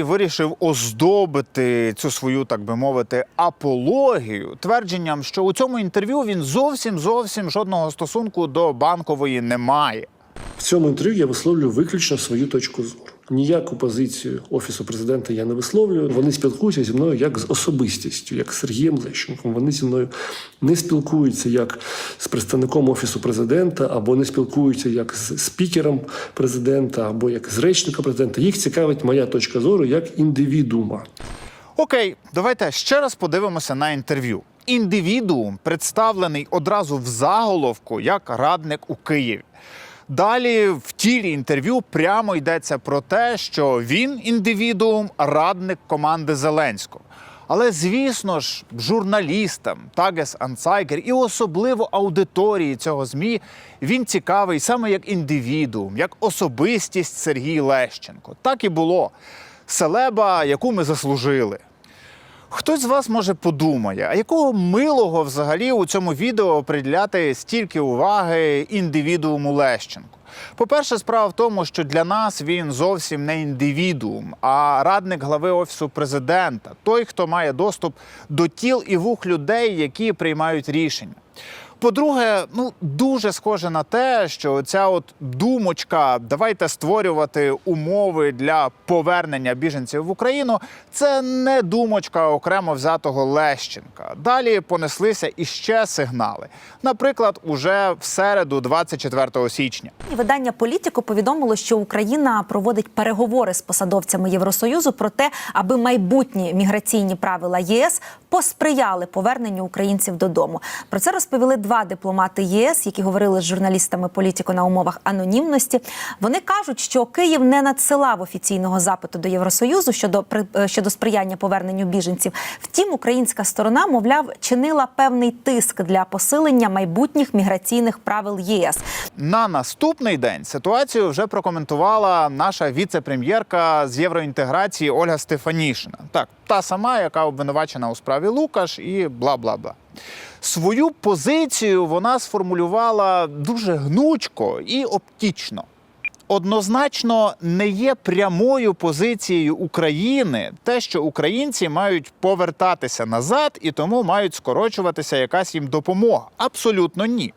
й вирішив оздобити цю свою, так би мовити, апологію твердженням, що у цьому інтерв'ю він зовсім зовсім жодного стосунку до банкової не має. В цьому інтерв'ю я висловлюю виключно свою точку зору. Ніяку позицію офісу президента я не висловлюю. Вони спілкуються зі мною як з особистістю, як з Сергієм Лещенком. Вони зі мною не спілкуються як з представником офісу президента, або не спілкуються як з спікером президента, або як з речником президента. Їх цікавить моя точка зору як індивідуума. Окей, давайте ще раз подивимося на інтерв'ю. Індивідуум представлений одразу в заголовку як радник у Києві. Далі в тілі інтерв'ю прямо йдеться про те, що він індивідуум, радник команди Зеленського. Але звісно ж, журналістам Тагес Анцайгер і особливо аудиторії цього змі він цікавий саме як індивідуум, як особистість Сергій Лещенко. Так і було. Селеба, яку ми заслужили. Хтось з вас може подумає, а якого милого взагалі у цьому відео приділяти стільки уваги індивідууму Лещенку? По-перше, справа в тому, що для нас він зовсім не індивідуум, а радник глави офісу президента, той, хто має доступ до тіл і вух людей, які приймають рішення. По-друге, ну дуже схоже на те, що ця от думочка, давайте створювати умови для повернення біженців в Україну. Це не думочка окремо взятого Лещенка. Далі понеслися іще сигнали. Наприклад, уже в середу, 24 січня. Видання Політіко повідомило, що Україна проводить переговори з посадовцями Євросоюзу про те, аби майбутні міграційні правила ЄС посприяли поверненню українців додому. Про це розповіли два дипломати ЄС, які говорили з журналістами Політіко на умовах анонімності. Вони кажуть, що Київ не надсилав офіційного запиту до Євросоюзу щодо е, щодо сприяння поверненню біженців. Втім, українська сторона, мовляв, чинила певний тиск для посилення майбутніх міграційних правил ЄС. На наступний день ситуацію вже прокоментувала наша віце-прем'єрка з євроінтеграції Ольга Стефанішина. Так, та сама, яка обвинувачена у справі Лукаш, і бла бла бла. Свою позицію вона сформулювала дуже гнучко і оптічно. Однозначно не є прямою позицією України те, що українці мають повертатися назад і тому мають скорочуватися якась їм допомога. Абсолютно ні.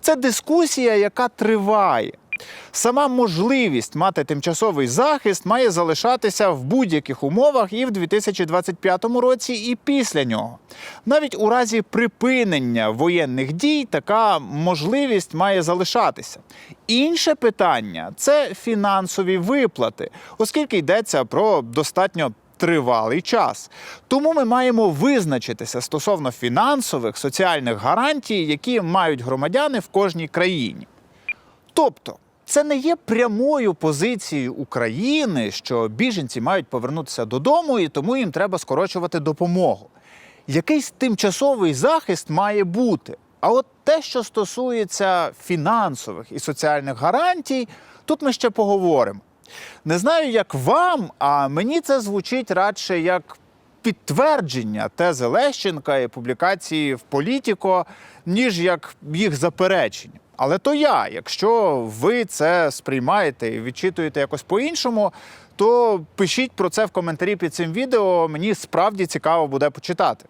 Це дискусія, яка триває. Сама можливість мати тимчасовий захист має залишатися в будь-яких умовах і в 2025 році, і після нього. Навіть у разі припинення воєнних дій така можливість має залишатися. Інше питання це фінансові виплати, оскільки йдеться про достатньо тривалий час. Тому ми маємо визначитися стосовно фінансових соціальних гарантій, які мають громадяни в кожній країні. Тобто, це не є прямою позицією України, що біженці мають повернутися додому і тому їм треба скорочувати допомогу. Якийсь тимчасовий захист має бути. А от те, що стосується фінансових і соціальних гарантій, тут ми ще поговоримо. Не знаю, як вам, а мені це звучить радше як підтвердження тези Лещенка і публікації в Політіко, ніж як їх заперечення. Але то я, якщо ви це сприймаєте і відчитуєте якось по-іншому, то пишіть про це в коментарі під цим відео. Мені справді цікаво буде почитати.